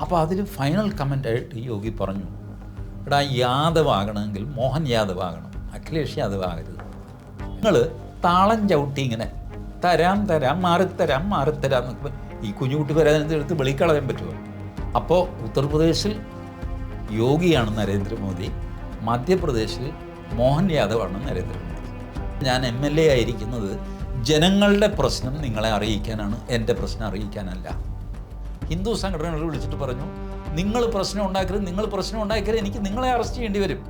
അപ്പോൾ അതിൽ ഫൈനൽ കമന്റായിട്ട് യോഗി പറഞ്ഞു എടാ യാദവ് ആകണമെങ്കിൽ മോഹൻ യാദവ് ആകണം അഖിലേഷ് യാദവ് ആകരുത് നിങ്ങൾ താളം ചവിട്ടി ഇങ്ങനെ തരാം തരാം മാറിത്തരാം മാറിത്തരാം എന്നൊക്കെ ഈ കുഞ്ഞുകുട്ടി പരാതിനെടുത്ത് വെളിക്കളയാൻ പറ്റുമോ? അപ്പോൾ ഉത്തർപ്രദേശിൽ യോഗിയാണ് നരേന്ദ്രമോദി മധ്യപ്രദേശിൽ മോഹൻ യാദവാണ് നരേന്ദ്രമോദി. ഞാൻ എം എൽ എ ആയിരിക്കുന്നത് ജനങ്ങളുടെ പ്രശ്നം നിങ്ങളെ അറിയിക്കാനാണ് എന്റെ പ്രശ്നം അറിയിക്കാനല്ല. ഹിന്ദു സംഘടനകൾ വിളിച്ചിട്ട് പറഞ്ഞു നിങ്ങൾ പ്രശ്നം ഉണ്ടാക്കരുത് നിങ്ങൾ പ്രശ്നം ഉണ്ടാക്കരുത് എനിക്ക് നിങ്ങളെ അറസ്റ്റ് ചെയ്യേണ്ടി വരും.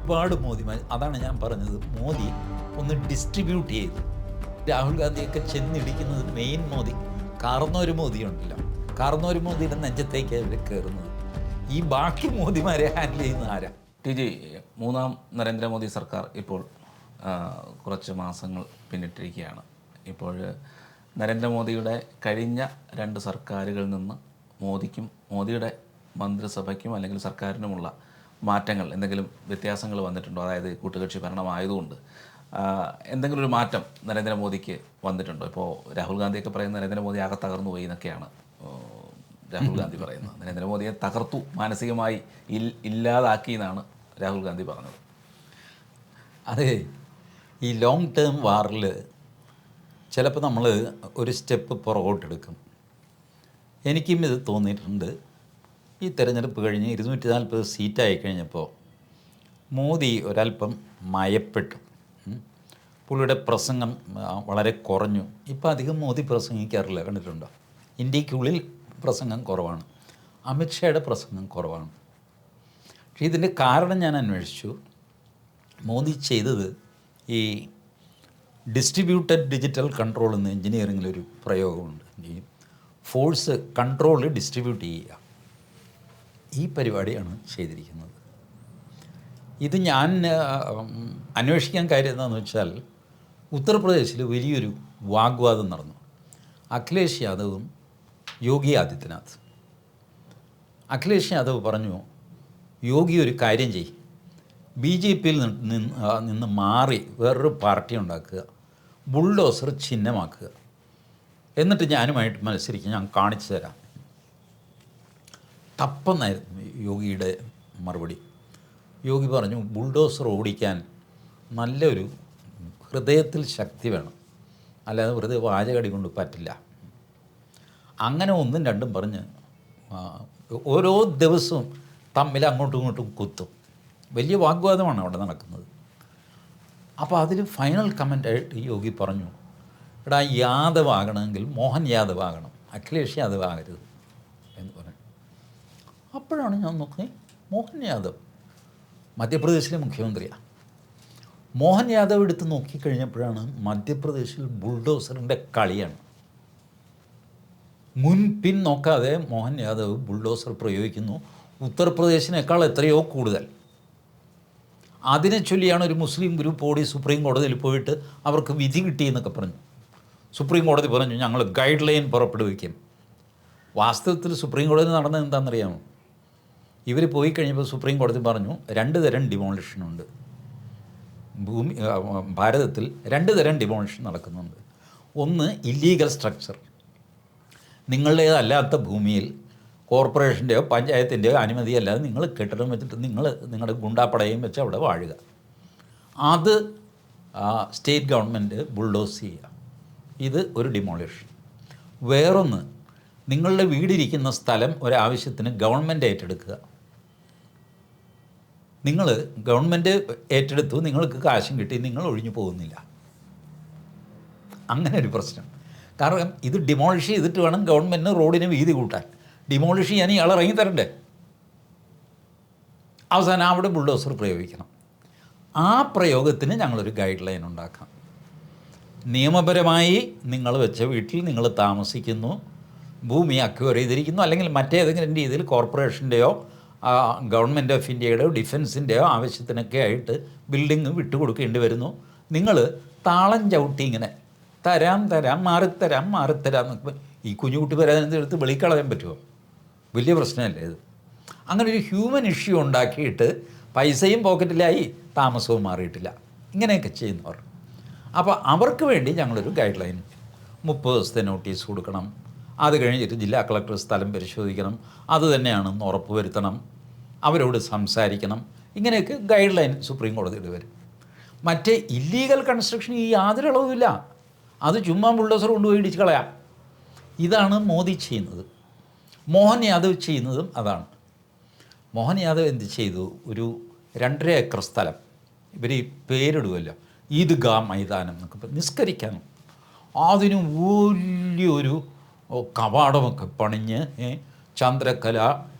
ഒരുപാട് മോദി അതാണ് ഞാൻ പറഞ്ഞത്. മോദി ഒന്ന് ഡിസ്ട്രിബ്യൂട്ട് ചെയ്തു. രാഹുൽ ഗാന്ധിയൊക്കെ ചെന്നിടിക്കുന്നത് മെയിൻ മോദി കാർന്നൊരു മോദി ഉണ്ടല്ലോ കാർന്നൊരു മോദിയുടെ നെഞ്ചത്തേക്ക് അവർ കയറുന്നത് ഈ ബാക്കി മോദിമാരെ ഹാൻഡിൽ ചെയ്യുന്ന ആരാ? ടി ജി മൂന്നാം നരേന്ദ്രമോദി സർക്കാർ ഇപ്പോൾ കുറച്ച് മാസങ്ങൾ പിന്നിട്ടിരിക്കുകയാണ്. ഇപ്പോൾ നരേന്ദ്രമോദിയുടെ കഴിഞ്ഞ രണ്ട് സർക്കാരുകളിൽ നിന്ന് മോദിക്കും മോദിയുടെ മന്ത്രിസഭയ്ക്കും അല്ലെങ്കിൽ സർക്കാരിനുമുള്ള മാറ്റങ്ങൾ എന്തെങ്കിലും വ്യത്യാസങ്ങൾ വന്നിട്ടുണ്ടോ? അതായത് കൂട്ടുകക്ഷി ഭരണമായതുകൊണ്ട്. എന്തെങ്കിലും ഒരു മാറ്റം നരേന്ദ്രമോദിക്ക് വന്നിട്ടുണ്ടോ? ഇപ്പോൾ രാഹുൽ ഗാന്ധിയൊക്കെ പറയുന്ന നരേന്ദ്രമോദി ആകെ തകർന്നു പോയി എന്നൊക്കെയാണ് രാഹുൽ ഗാന്ധി പറയുന്നത്. നരേന്ദ്രമോദിയെ തകർത്തു മാനസികമായി ഇല്ലാതാക്കി എന്നാണ് രാഹുൽ ഗാന്ധി പറഞ്ഞത്. അതെ ഈ ലോങ് ടേം വാറിൽ ചിലപ്പോൾ നമ്മൾ ഒരു സ്റ്റെപ്പ് പുറകോട്ടെടുക്കും. എനിക്കും ഇത് തോന്നിയിട്ടുണ്ട്. ഈ തിരഞ്ഞെടുപ്പ് കഴിഞ്ഞ് ഇരുന്നൂറ്റി നാൽപ്പത് സീറ്റായി കഴിഞ്ഞപ്പോൾ മോദി ഒരല്പം മയപ്പെട്ടു. പുള്ളിയുടെ പ്രസംഗം വളരെ കുറഞ്ഞു. ഇപ്പോൾ അധികം മോദി പ്രസംഗിക്കാറില്ല കണ്ടിട്ടുണ്ടോ? ഇന്ത്യക്കുള്ളിൽ പ്രസംഗം കുറവാണ്. അമിത്ഷായുടെ പ്രസംഗം കുറവാണ്. പക്ഷേ ഇതിന്റെ കാരണം ഞാൻ അന്വേഷിച്ചു. മോദി ചെയ്തത് ഈ ഡിസ്ട്രിബ്യൂട്ടഡ് ഡിജിറ്റൽ കൺട്രോൾ എന്ന എഞ്ചിനീയറിങ്ങിലൊരു പ്രയോഗമുണ്ട്. ഈ ഫോഴ്സ് കൺട്രോൾ ഡിസ്ട്രിബ്യൂട്ട് ചെയ്യുക. ഈ പരിപാടിയാണ് ചെയ്തിരിക്കുന്നത്. ഇത് ഞാൻ അന്വേഷിക്കാൻ കാര്യം എന്താണെന്ന് വെച്ചാൽ ഉത്തർപ്രദേശിൽ വലിയൊരു വാഗ്വാദം നടന്നു. അഖിലേഷ് യാദവും യോഗി ആദിത്യനാഥ്. അഖിലേഷ് യാദവ് പറഞ്ഞു യോഗി ഒരു കാര്യം ചെയ്യും. ബി ജെ പിയിൽ നിന്ന് മാറി വേറൊരു പാർട്ടി ഉണ്ടാക്കുക ബുൾഡോസർ ചിഹ്നമാക്കുക. എന്നിട്ട് ഞാനുമായിട്ട് മത്സരിക്കും ഞാൻ കാണിച്ചു തരാം. തപ്പെന്നായിരുന്നു യോഗിയുടെ മറുപടി. യോഗി പറഞ്ഞു ബുൾഡോസർ ഓടിക്കാൻ നല്ലൊരു ഹൃദയത്തിൽ ശക്തി വേണം. അല്ലാതെ വെറുതെ വാചകടി കൊണ്ട് പറ്റില്ല. അങ്ങനെ ഒന്നും രണ്ടും പറഞ്ഞ് ഓരോ ദിവസവും തമ്മിൽ അങ്ങോട്ടും ഇങ്ങോട്ടും കുത്തും. വലിയ വാഗ്വാദമാണ് അവിടെ നടക്കുന്നത്. അപ്പോൾ അതിൽ ഫൈനൽ കമന്റായിട്ട് യോഗി പറഞ്ഞു എടാ യാദവ് ആകണമെങ്കിൽ മോഹൻ യാദവ് ആകണം അഖിലേഷ് യാദവ് ആകരുത് എന്ന് പറഞ്ഞു. അപ്പോഴാണ് ഞാൻ നോക്കുന്നത് മോഹൻ യാദവ് മധ്യപ്രദേശിലെ മുഖ്യമന്ത്രിയാണ് മോഹൻ യാദവ് എടുത്ത് നോക്കിക്കഴിഞ്ഞപ്പോഴാണ് മധ്യപ്രദേശിൽ ബുൾഡോസറിന്റെ കളിയാണ്. മുൻപിൻ നോക്കാതെ മോഹൻ യാദവ് ബുൾഡോസർ പ്രയോഗിക്കുന്നു. ഉത്തർപ്രദേശിനേക്കാൾ എത്രയോ കൂടുതൽ. അതിനെ ചൊല്ലിയാണ് ഒരു മുസ്ലിം ഗ്രൂപ്പ് ഓടി സുപ്രീം കോടതിയിൽ പോയിട്ട് അവർക്ക് വിധി കിട്ടിയെന്നൊക്കെ പറഞ്ഞു. സുപ്രീം കോടതി പറഞ്ഞു ഞങ്ങൾ ഗൈഡ് ലൈൻ പുറപ്പെടുവിക്കും. വാസ്തവത്തിൽ സുപ്രീം കോടതി നടന്നത് എന്താണെന്നറിയാമോ? ഇവർ പോയി കഴിഞ്ഞപ്പോൾ സുപ്രീം കോടതി പറഞ്ഞു രണ്ട് തരം ഡിമോളിഷനുണ്ട് ഭൂമി ഭാരതത്തിൽ രണ്ട് തരം ഡിമോളിഷൻ നടക്കുന്നുണ്ട്. ഒന്ന് ഇല്ലീഗൽ സ്ട്രക്ചർ നിങ്ങളുടേതല്ലാത്ത ഭൂമിയിൽ കോർപ്പറേഷന്റെയോ പഞ്ചായത്തിന്റെയോ അനുമതി അല്ലാതെ നിങ്ങൾ കെട്ടിടം വെച്ചിട്ട് നിങ്ങൾ നിങ്ങളുടെ ഗുണ്ടാപ്പടയും വെച്ച് അവിടെ വാഴുക. അത് സ്റ്റേറ്റ് ഗവൺമെന്റ് ബുൾഡോസ് ചെയ്യുക. ഇത് ഒരു ഡിമോളിഷൻ. വേറൊന്ന് നിങ്ങളുടെ വീടിരിക്കുന്ന സ്ഥലം ഒരാവശ്യത്തിന് ഗവൺമെന്റ് ഏറ്റെടുക്കുക. നിങ്ങൾ ഗവൺമെന്റ് ഏറ്റെടുത്തു നിങ്ങൾക്ക് കാശും കിട്ടി നിങ്ങൾ ഒഴിഞ്ഞു പോകുന്നില്ല. അങ്ങനെ ഒരു പ്രശ്നം. കാരണം ഇത് ഡിമോളിഷ് ചെയ്തിട്ട് വേണം ഗവൺമെന്റിന് റോഡിന് വീതി കൂട്ടാൻ. ഡിമോളിഷ് ചെയ്യാൻ ഇയാൾ ഇറങ്ങി തരണ്ടേ? അവസാനം അവിടെ ബുൾഡോസർ പ്രയോഗിക്കണം. ആ പ്രയോഗത്തിന് ഞങ്ങളൊരു ഗൈഡ് ലൈൻ ഉണ്ടാക്കാം. നിയമപരമായി നിങ്ങൾ വെച്ച വീട്ടിൽ നിങ്ങൾ താമസിക്കുന്നു ഭൂമി അക്വയർ ചെയ്തിരിക്കുന്നു അല്ലെങ്കിൽ മറ്റേതെങ്കിലും രീതിയിൽ കോർപ്പറേഷന്റെയോ ഗവൺമെന്റ് ഓഫ് ഇന്ത്യയുടെയോ ഡിഫൻസിന്റെയോ ആവശ്യത്തിനൊക്കെ ആയിട്ട് ബിൽഡിങ് വിട്ടുകൊടുക്കേണ്ടി വരുന്നു. നിങ്ങൾ താളം ചവിട്ടി ഇങ്ങനെ തരാം തരാം മാറിത്തരാം മാറിത്തരാം ഈ കുഞ്ഞുകുട്ടി പരാതിനെടുത്ത് വെളിക്കളയാൻ പറ്റുമോ? വലിയ പ്രശ്നമല്ലേ ഇത്? അങ്ങനെ ഒരു ഹ്യൂമൻ ഇഷ്യൂ ഉണ്ടാക്കിയിട്ട് പൈസയും പോക്കറ്റിലായി താമസവും മാറിയിട്ടില്ല. ഇങ്ങനെയൊക്കെ ചെയ്യുന്നവർ. അപ്പോൾ അവർക്ക് വേണ്ടി ഞങ്ങളൊരു ഗൈഡ് ലൈൻ മുപ്പത് ദിവസത്തെ നോട്ടീസ് കൊടുക്കണം. അത് കഴിഞ്ഞിട്ട് ജില്ലാ കളക്ടർ സ്ഥലം പരിശോധിക്കണം. അത് തന്നെയാണെന്ന് ഉറപ്പ് വരുത്തണം അവരോട് സംസാരിക്കണം. ഇങ്ങനെയൊക്കെ ഗൈഡ് ലൈൻ സുപ്രീം കോടതിയുടെ വരും. മറ്റേ ഇല്ലീഗൽ കൺസ്ട്രക്ഷൻ ഈ യാതൊരു ഇളവുമില്ല അത് ചുമ്മാ ബുൾഡോസർ കൊണ്ടുപോയി ഇടിച്ച് കളയാം. ഇതാണ് മോദി ചെയ്യുന്നത്. മോഹൻ യാദവ് ചെയ്യുന്നതും അതാണ്. മോഹൻ യാദവ് എന്ത് ചെയ്തു? ഒരു രണ്ടര ഏക്കർ സ്ഥലം. ഇവർ ഈ പേരിടുമല്ലോ ഈദ്ഗാ മൈതാനം എന്നൊക്കെ പറഞ്ഞ് നിസ്കരിക്കാനും അതിന് വലിയൊരു കവാടമൊക്കെ പണിഞ്ഞ് ചന്ദ്രകല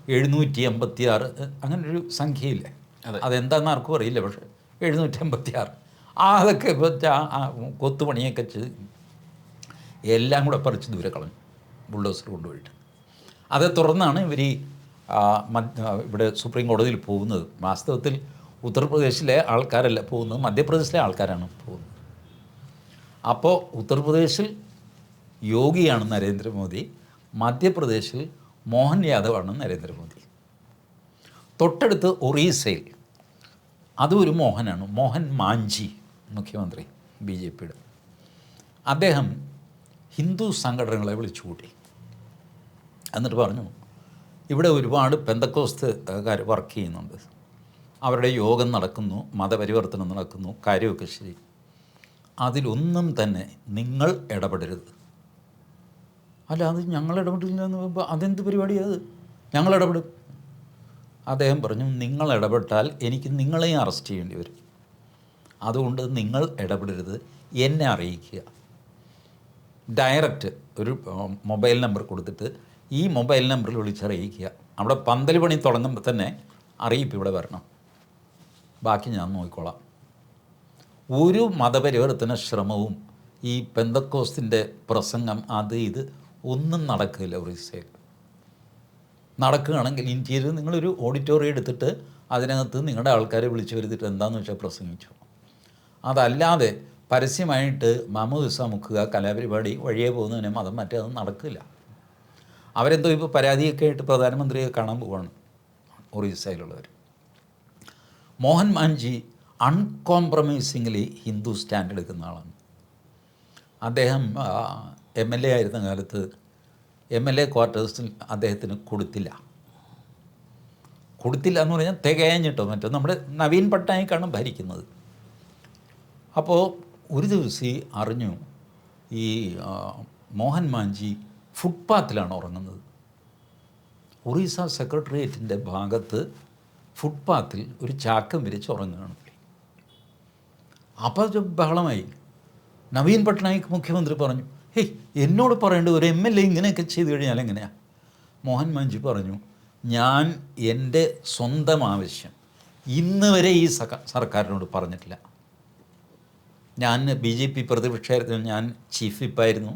എഴുന്നൂറ്റി എൺപത്തി ആറ് അങ്ങനെ ഒരു സംഖ്യയില്ലേ അതെന്താണെന്ന് ആർക്കും അറിയില്ല പക്ഷേ എഴുന്നൂറ്റി എൺപത്തി ആറ് അതൊക്കെ കൊത്തുപണിയൊക്കെ ചെയ്ത് എല്ലാം കൂടെ പറിച്ച് ദൂരെ കളഞ്ഞു. ബുള്ളോസർ കൊണ്ടുപോയിട്ട്. അതേ തുടർന്നാണ് ഇവർ ഈ ഇവിടെ സുപ്രീം കോടതിയിൽ പോകുന്നത്. വാസ്തവത്തിൽ ഉത്തർപ്രദേശിലെ ആൾക്കാരല്ല പോകുന്നത് മധ്യപ്രദേശിലെ ആൾക്കാരാണ് പോകുന്നത്. അപ്പോൾ ഉത്തർപ്രദേശിൽ യോഗിയാണ് നരേന്ദ്രമോദി മധ്യപ്രദേശിൽ മോഹൻ യാദവാണ് നരേന്ദ്രമോദി. തൊട്ടടുത്ത് ഒറീസയിൽ അതും ഒരു മോഹനാണ് മോഹൻ മാഞ്ചി മുഖ്യമന്ത്രി ബി ജെ പിയുടെ. അദ്ദേഹം ഹിന്ദു സംഘടനകളെ വിളിച്ചു കൂട്ടി എന്നിട്ട് പറഞ്ഞു ഇവിടെ ഒരുപാട് പെന്തക്കോസ്തുകാർ വർക്ക് ചെയ്യുന്നുണ്ട്. അവരുടെ യോഗം നടക്കുന്നു മതപരിവർത്തനം നടക്കുന്നു കാര്യമൊക്കെ ശരി. അതിലൊന്നും തന്നെ നിങ്ങൾ ഇടപെടരുത്. അല്ല അത് ഞങ്ങൾ ഇടപെട്ടില്ല എന്ന് പറയുമ്പോൾ അതെന്ത് പരിപാടിയാണ് അത്? ഞങ്ങൾ ഇടപെടും. അദ്ദേഹം പറഞ്ഞു നിങ്ങൾ ഇടപെട്ടാൽ എനിക്ക് നിങ്ങളെയും അറസ്റ്റ് ചെയ്യേണ്ടി വരും. അതുകൊണ്ട് നിങ്ങൾ ഇടപെടരുത് എന്നെ അറിയിക്കുക. ഡയറക്റ്റ് ഒരു മൊബൈൽ നമ്പർ കൊടുത്തിട്ട് ഈ മൊബൈൽ നമ്പറിൽ വിളിച്ചറിയിക്കുക. അവിടെ പന്തൽ പണി തുടങ്ങുമ്പോൾ തന്നെ അറിയിപ്പ് ഇവിടെ വരണം. ബാക്കി ഞാൻ നോക്കിക്കോളാം. ഒരു മതപരിവർത്തന ശ്രമവും ഈ പെന്തക്കോസ്തിന്റെ പ്രസംഗം അത് ഇത് ഒന്നും നടക്കില്ല ഒറീസയിൽ നടക്കുകയാണെങ്കിൽ ഇന്ത്യയിൽ നിങ്ങളൊരു ഓഡിറ്റോറിയം എടുത്തിട്ട് അതിനകത്ത് നിങ്ങളുടെ ആൾക്കാരെ വിളിച്ചു വരുത്തിയിട്ട് എന്താണെന്ന് വെച്ചാൽ പ്രസംഗിച്ചു. അതല്ലാതെ പരസ്യമായിട്ട് മാമോദിസ മുക്കുക കലാപരിപാടി വഴിയെ പോകുന്നതിന് മതം മറ്റേ അത് നടക്കില്ല. അവരെന്തോ ഇപ്പോൾ പരാതിയൊക്കെ ആയിട്ട് പ്രധാനമന്ത്രിയെ കാണാൻ പോവാണ് ഒറീസയിലുള്ളവർ. മോഹൻ മാൻജി അൺകോംപ്രമൈസിംഗ്ലി ഹിന്ദു സ്റ്റാൻഡ് എടുക്കുന്ന ആളാണ്. അദ്ദേഹം എം എൽ എ ആയിരുന്ന കാലത്ത് എം എൽ എ ക്വാർട്ടേഴ്സിൽ അദ്ദേഹത്തിന് കൊടുത്തില്ല. കൊടുത്തില്ല എന്ന് പറഞ്ഞാൽ തികയഞ്ഞിട്ടോ മറ്റോ? നമ്മുടെ നവീൻ പട്നായിക്കാണ് ഭരിക്കുന്നത്. അപ്പോൾ ഒരു ദിവസം അറിഞ്ഞു ഈ മോഹൻ മാഞ്ചി ഫുട്പാത്തിലാണ് ഉറങ്ങുന്നത്. ഒറീസ സെക്രട്ടേറിയറ്റിന്റെ ഭാഗത്ത് ഫുട്പാത്തിൽ ഒരു ചാക്കം വിരിച്ച് ഉറങ്ങുകയാണ് അപ്പോൾ ബഹളമായി. നവീൻ പട്നായിക് മുഖ്യമന്ത്രി പറഞ്ഞു ഹേയ് എന്നോട് പറയേണ്ട ഒരു എം എൽ എ ഇങ്ങനെയൊക്കെ ചെയ്തു കഴിഞ്ഞാൽ എങ്ങനെയാണ് മോഹൻ മാഞ്ചി പറഞ്ഞു ഞാൻ എന്റെ സ്വന്തം ആവശ്യം ഇന്ന് വരെ ഈ സർക്കാരിനോട് പറഞ്ഞിട്ടില്ല. ഞാൻ ബി ജെ പി പ്രതിപക്ഷമായിരുന്നു ഞാൻ ചീഫ് വിപ്പായിരുന്നു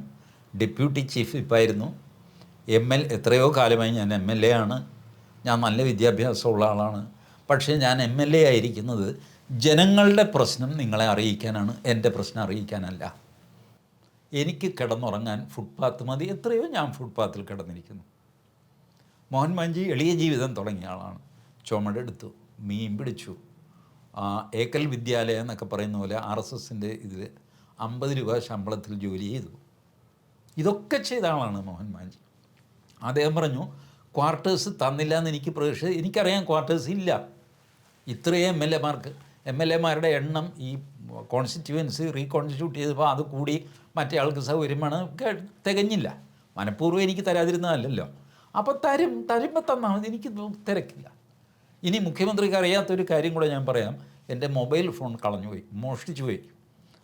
ഡെപ്യൂട്ടി ചീഫ് വിപ്പായിരുന്നു എം എൽ എത്രയോ കാലമായി ഞാൻ എം എൽ എ ആണ്. ഞാൻ നല്ല വിദ്യാഭ്യാസമുള്ള ആളാണ്. പക്ഷേ ഞാൻ എം എൽ എ ആയിരിക്കുന്നത് ജനങ്ങളുടെ പ്രശ്നം നിങ്ങളെ അറിയിക്കാനാണ്. എന്റെ പ്രശ്നം അറിയിക്കാനല്ല. എനിക്ക് കിടന്നുറങ്ങാൻ ഫുട്പാത്ത് മതി. എത്രയോ ഞാൻ ഫുട്പാത്തിൽ കിടന്നിരിക്കുന്നു. മോഹൻ മാഞ്ചി എളിയ ജീവിതം തുടങ്ങിയ ആളാണ്. ചുമടെടുത്തു മീൻ പിടിച്ചു. ആ, ഏക്കൽ വിദ്യാലയം എന്നൊക്കെ പറയുന്ന പോലെ ആർ എസ് എസിന്റെ ഇതിൽ അമ്പത് രൂപ ശമ്പളത്തിൽ ജോലി ചെയ്തു. ഇതൊക്കെ ചെയ്ത ആളാണ് മോഹൻ മാഞ്ചി. അദ്ദേഹം പറഞ്ഞു ക്വാർട്ടേഴ്സ് തന്നില്ല എന്ന് എനിക്ക് പ്രതീക്ഷ എനിക്കറിയാം ക്വാർട്ടേഴ്സ് ഇല്ല. ഇത്രയും എം എൽ എമാർക്ക് എം എൽ എമാരുടെ എണ്ണം ഈ കോൺസ്റ്റിറ്റ്യുവൻസി റീകോൺസ്റ്റിറ്റ്യൂട്ട് ചെയ്തപ്പോൾ അത് കൂടി മറ്റേ ആൾക്ക് സൗകര്യമാണ് തികഞ്ഞില്ല. മനഃപൂർവം എനിക്ക് തരാതിരുന്നതല്ലല്ലോ. അപ്പോൾ തരും തരുമ്പോൾ തന്നാൽ മതി. എനിക്ക് തിരക്കില്ല. ഇനി മുഖ്യമന്ത്രിക്ക് അറിയാത്തൊരു കാര്യം കൂടെ ഞാൻ പറയാം. എന്റെ മൊബൈൽ ഫോൺ കളഞ്ഞുപോയി മോഷ്ടിച്ചു പോയി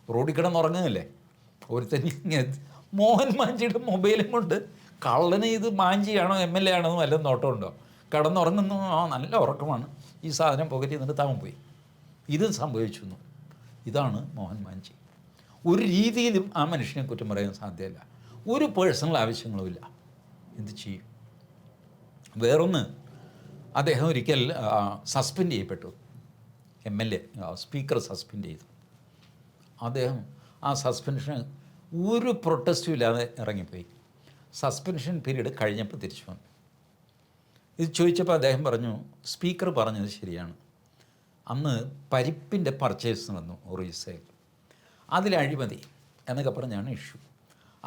റോഡിൽ കിടന്നുറങ്ങുന്നില്ലേ ഒരുത്തൻ ഇങ്ങനെ മോഹൻ മാഞ്ചിയുടെ മൊബൈലും കൊണ്ട് കള്ളന് ഇത് മാഞ്ചിയാണോ എം എൽ എ ആണോ വല്ല വല്ലതും നോട്ടമുണ്ടോ? കിടന്നുറങ്ങുന്നു. ആ നല്ല ഉറക്കമാണ്. ഈ സാധനം പുകറ്റി ചെയ്തിട്ട് താമൻ പോയി. ഇതും സംഭവിച്ചു. ഇതാണ് മോഹൻ മാഞ്ചി. ഒരു രീതിയിലും ആ മനുഷ്യനെ കുറ്റം പറയാൻ സാധ്യമല്ല. ഒരു പേഴ്സണൽ ആവശ്യങ്ങളുമില്ല എന്ത് ചെയ്യും? വേറൊന്ന് അദ്ദേഹം ഒരിക്കൽ സസ്പെൻഡ് ചെയ്യപ്പെട്ടു. M L A speaker suspend ചെയ്തു. അദ്ദേഹം ആ സസ്പെൻഷൻ ഒരു പ്രൊട്ടസ്റ്റും ഇല്ലാതെ ഇറങ്ങിപ്പോയി. സസ്പെൻഷൻ പീരീഡ് കഴിഞ്ഞപ്പോൾ തിരിച്ചു വന്നു. ഇത് ചോദിച്ചപ്പോൾ അദ്ദേഹം പറഞ്ഞു സ്പീക്കർ പറഞ്ഞത് ശരിയാണ്. അന്ന് പരിപ്പിന്റെ പർച്ചേസ് വന്നു ഒറീസയിൽ. അതിൽ അഴിമതി എന്നൊക്കെ പറഞ്ഞാണ് ഇഷ്യൂ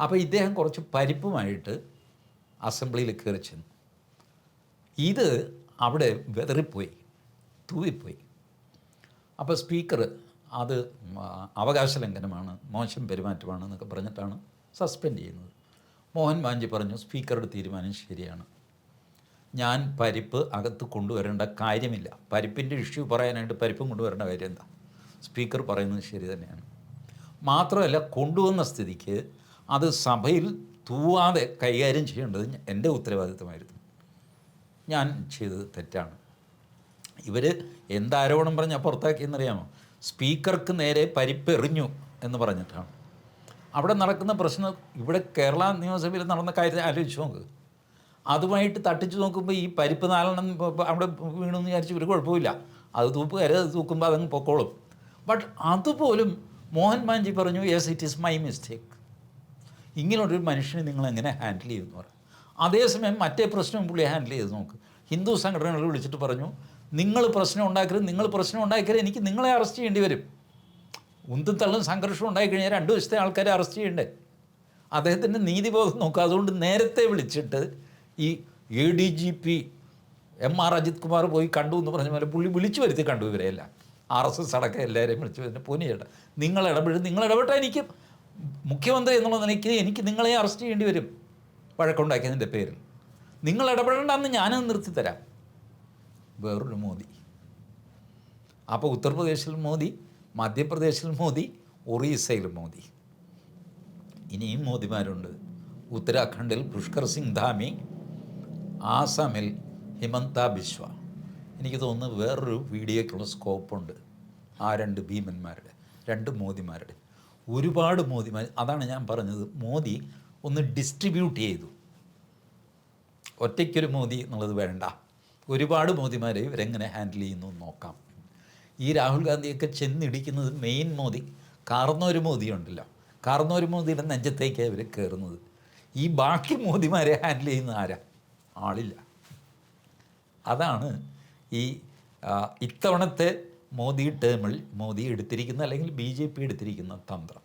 അപ്പോൾ ഇദ്ദേഹം കുറച്ച് പരിപ്പുമായിട്ട് അസംബ്ലിയിൽ കയറി ചെന്നു. ഇത് അവിടെ വെതറിപ്പോയി തൂവിപ്പോയി. അപ്പോൾ സ്പീക്കർ അത് അവകാശ ലംഘനമാണ് മോശം പെരുമാറ്റമാണ് എന്നൊക്കെ പറഞ്ഞിട്ടാണ് സസ്പെൻഡ് ചെയ്യുന്നത്. മോഹൻ മാഞ്ചി പറഞ്ഞു സ്പീക്കറുടെ തീരുമാനം ശരിയാണ്. ഞാൻ പരിപ്പ് അകത്ത് കൊണ്ടുവരേണ്ട കാര്യമില്ല. പരിപ്പിന്റെ ഇഷ്യൂ പറയാനായിട്ട് പരിപ്പും കൊണ്ടുവരേണ്ട കാര്യം എന്താ സ്പീക്കർ പറയുന്നത് ശരി തന്നെയാണ്. മാത്രമല്ല കൊണ്ടുവന്ന സ്ഥിതിക്ക് അത് സഭയിൽ തൂവാതെ കൈകാര്യം ചെയ്യേണ്ടത് എന്റെ ഉത്തരവാദിത്തമായിരുന്നു. ഞാൻ ചെയ്തത് തെറ്റാണ്. ഇവർ എന്താരോപണം പറഞ്ഞാൽ പുറത്താക്കിയെന്നറിയാമോ സ്പീക്കർക്ക് നേരെ പരിപ്പെറിഞ്ഞു എന്ന് പറഞ്ഞിട്ടാണ്. അവിടെ നടക്കുന്ന പ്രശ്നം ഇവിടെ കേരള നിയമസഭയിൽ നടന്ന കാര്യത്തെ ആലോചിച്ച് നോക്ക്. അതുമായിട്ട് തട്ടിച്ച് നോക്കുമ്പോൾ ഈ പരിപ്പ് നാലെണ്ണം അവിടെ വീണു എന്ന് വിചാരിച്ച് ഒരു കുഴപ്പമില്ല അത് തൂപ്പുകാരെ തൂക്കുമ്പോൾ അതങ്ങ് പൊക്കോളും. ബട്ട് അതുപോലും മോഹൻ മാഞ്ചി പറഞ്ഞു yes it is my mistake ഇങ്ങനെയുള്ളൊരു മനുഷ്യനെ നിങ്ങൾ എങ്ങനെ ഹാൻഡിൽ ചെയ്യുമെന്ന് പറയും അതേസമയം മറ്റേ പ്രശ്നവും പുള്ളി ഹാൻഡിൽ ചെയ്ത് നോക്ക്. ഹിന്ദു സംഘടനകൾ വിളിച്ചിട്ട് പറഞ്ഞു നിങ്ങൾ പ്രശ്നം ഉണ്ടാക്കരുത് നിങ്ങൾ പ്രശ്നം ഉണ്ടാക്കരുത് എനിക്ക് നിങ്ങളെ അറസ്റ്റ് ചെയ്യേണ്ടി വരും. ഉന്തും തള്ളും സംഘർഷം ഉണ്ടായിക്കഴിഞ്ഞാൽ രണ്ട് വശത്തെ ആൾക്കാരെ അറസ്റ്റ് ചെയ്യണ്ടേ? അദ്ദേഹത്തിന്റെ നീതിബോധം നോക്കുക. അതുകൊണ്ട് നേരത്തെ വിളിച്ചിട്ട് ഈ A D G P M R Ajith Kumar പോയി കണ്ടു എന്ന് പറഞ്ഞ പോലെ പുള്ളി വിളിച്ചു വരുത്തി കണ്ടു ഇവരെയെല്ലാം. ആർ എസ് എസ് അടക്കം എല്ലാവരെയും വിളിച്ചു വരുന്ന പൊന്നിയേട്ട നിങ്ങൾ ഇടപെടും നിങ്ങൾ ഇടപെട്ടാൽ എനിക്ക് മുഖ്യമന്ത്രി എന്നുള്ള നിലയ്ക്ക് എനിക്ക് നിങ്ങളെ അറസ്റ്റ് ചെയ്യേണ്ടി വരും. വഴക്കുണ്ടാക്കിയതിന്റെ പേരിൽ. നിങ്ങൾ ഇടപെടേണ്ടെന്ന് ഞാനത് നിർത്തിത്തരാം. വേറൊരു മോദി. അപ്പോൾ ഉത്തർപ്രദേശിൽ മോദി മധ്യപ്രദേശിൽ മോദി ഒറീസയിൽ മോദി. ഇനിയും മോദിമാരുണ്ട്. ഉത്തരാഖണ്ഡിൽ പുഷ്കർ സിംഗ് ധാമി ആസാമിൽ ഹിമന്ത ബിശ്വ. എനിക്ക് തോന്നുന്നു വേറൊരു വീഡിയോയ്ക്കുള്ള സ്കോപ്പുണ്ട് ആ രണ്ട് ഭീമന്മാരുടെ രണ്ട് മോദിമാരുടെ. ഒരുപാട് മോദിമാർ അതാണ് ഞാൻ പറഞ്ഞത് മോദി ഒന്ന് ഡിസ്ട്രിബ്യൂട്ട് ചെയ്തു. ഒറ്റയ്ക്കൊരു മോദി എന്നുള്ളത് വേണ്ട. ഒരുപാട് മോദിമാരെ ഇവരെങ്ങനെ ഹാൻഡിൽ ചെയ്യുന്നു നോക്കാം. ഈ രാഹുൽ ഗാന്ധിയൊക്കെ ചെന്നിടിക്കുന്നത് മെയിൻ മോദി കാർന്നൊരു മോദി ഉണ്ടല്ലോ. കാർന്നൊരു മോദിയുടെ നെഞ്ചത്തേക്കാണ് ഇവർ കയറുന്നത് ഈ ബാക്കി മോദിമാരെ ഹാൻഡിൽ ചെയ്യുന്ന ആരാ? ആളില്ല. അതാണ് ഈ ഇത്തവണത്തെ മോദി ടേമിൽ മോദി എടുത്തിരിക്കുന്ന അല്ലെങ്കിൽ ബി ജെ പി എടുത്തിരിക്കുന്ന തന്ത്രം.